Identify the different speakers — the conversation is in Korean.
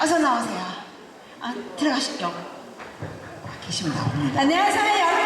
Speaker 1: 어서 나오세요. 아, 들어가십시오. 아, 계시면 나옵니다.
Speaker 2: 안녕하세요.